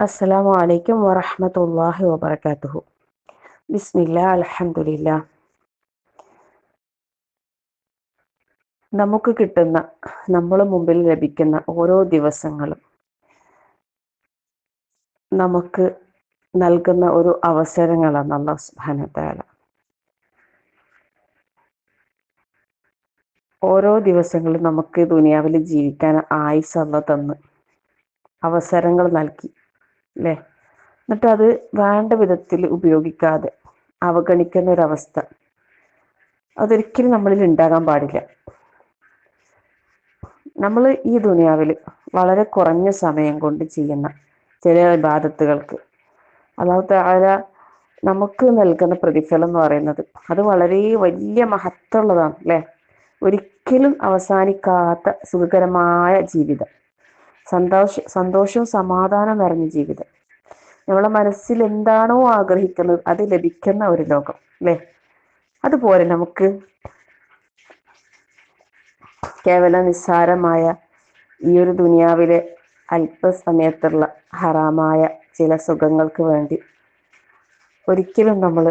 അസ്സലാമു അലൈക്കും വറഹ്മത്തുള്ളാഹി വബറകാതുഹു. ബിസ്മില്ല അലഹമുല്ല നമുക്ക് കിട്ടുന്ന നമ്മൾ മുമ്പിൽ ലഭിക്കുന്ന ഓരോ ദിവസങ്ങളും നമുക്ക് നൽകുന്ന ഒരു അവസരങ്ങളാണ് അള്ളാഹു സുബ്ഹാനഹു ഓരോ ദിവസങ്ങളും നമുക്ക് ദുനിയാവിൽ ജീവിക്കാൻ ആയുസ് അവസരങ്ങൾ നൽകി. അല്ലേ എന്നിട്ട് അത് വേണ്ട വിധത്തിൽ ഉപയോഗിക്കാതെ അവഗണിക്കുന്ന ഒരവസ്ഥ അതൊരിക്കലും നമ്മളിൽ ഉണ്ടാകാൻ പാടില്ല. നമ്മൾ ഈ ദുനിയാവിൽ വളരെ കുറഞ്ഞ സമയം കൊണ്ട് ചെയ്യുന്ന ചില ഇബാദത്തുകൾക്ക്. അതാവത്തെ തആല നമുക്ക് നൽകുന്ന പ്രതിഫലം എന്ന് പറയുന്നത് അത് വളരെ വലിയ മഹത്വമുള്ളതാണ് അല്ലേ ഒരിക്കലും അവസാനിക്കാത്ത സുഖകരമായ ജീവിതം. സന്തോഷ സന്തോഷവും സമാധാനം നിറഞ്ഞ ജീവിതം. നമ്മളെ മനസ്സിൽ എന്താണോ ആഗ്രഹിക്കുന്നത് അത് ലഭിക്കുന്ന ഒരു ലോകം അല്ലേ? അതുപോലെ നമുക്ക് കേവല നിസ്സാരമായ ഈ ഒരു ദുനിയാവിലെ അല്പസമയത്തുള്ള ഹറാമായ ചില സുഖങ്ങൾക്ക് വേണ്ടി ഒരിക്കലും നമ്മൾ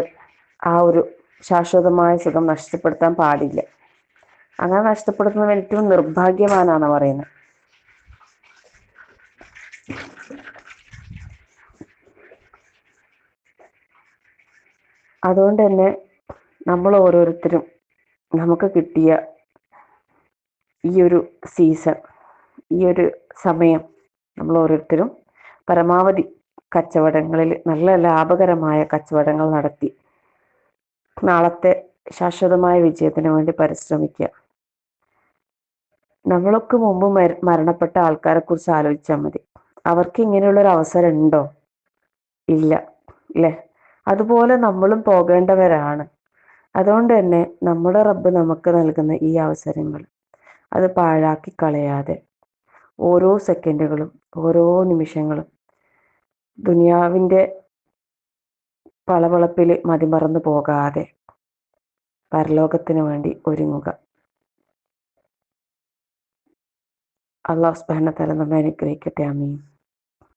ആ ഒരു ശാശ്വതമായ സുഖം നഷ്ടപ്പെടുത്താൻ പാടില്ല. അങ്ങനെ നഷ്ടപ്പെടുത്തുന്നവൻ ഏറ്റവും നിർഭാഗ്യവാനാണ് പറയുന്നത്. അതുകൊണ്ട് തന്നെ നമ്മൾ ഓരോരുത്തരും നമുക്ക് കിട്ടിയ ഈ ഒരു സീസൺ ഈ ഒരു സമയം നമ്മൾ ഓരോരുത്തരും പരമാവധി കച്ചവടങ്ങളിൽ നല്ല ലാഭകരമായ കച്ചവടങ്ങൾ നടത്തി നാളത്തെ ശാശ്വതമായ വിജയത്തിന് വേണ്ടി പരിശ്രമിക്കുക. നമ്മളൊക്കെ മുമ്പ് മരണപ്പെട്ട ആൾക്കാരെ കുറിച്ച് ആലോചിച്ചാൽ മതി. അവർക്ക് ഇങ്ങനെയുള്ള ഒരു അവസരം ഉണ്ടോ ഇല്ല അല്ലേ അതുപോലെ നമ്മളും പോകേണ്ടവരാണ്. അതുകൊണ്ട് തന്നെ നമ്മുടെ റബ്ബ് നമുക്ക് നൽകുന്ന ഈ അവസരങ്ങൾ അത് പാഴാക്കി കളയാതെ ഓരോ സെക്കൻഡുകളും ഓരോ നിമിഷങ്ങളും ദുനിയാവിന്റെ പളവളപ്പിൽ മതിമറന്നു പോകാതെ പരലോകത്തിന് വേണ്ടി ഒരുങ്ങുക. അള്ളാഹു സ്ബാനത്തല നമ്മെ അനുഗ്രഹിക്കട്ടെ. ആമീൻ.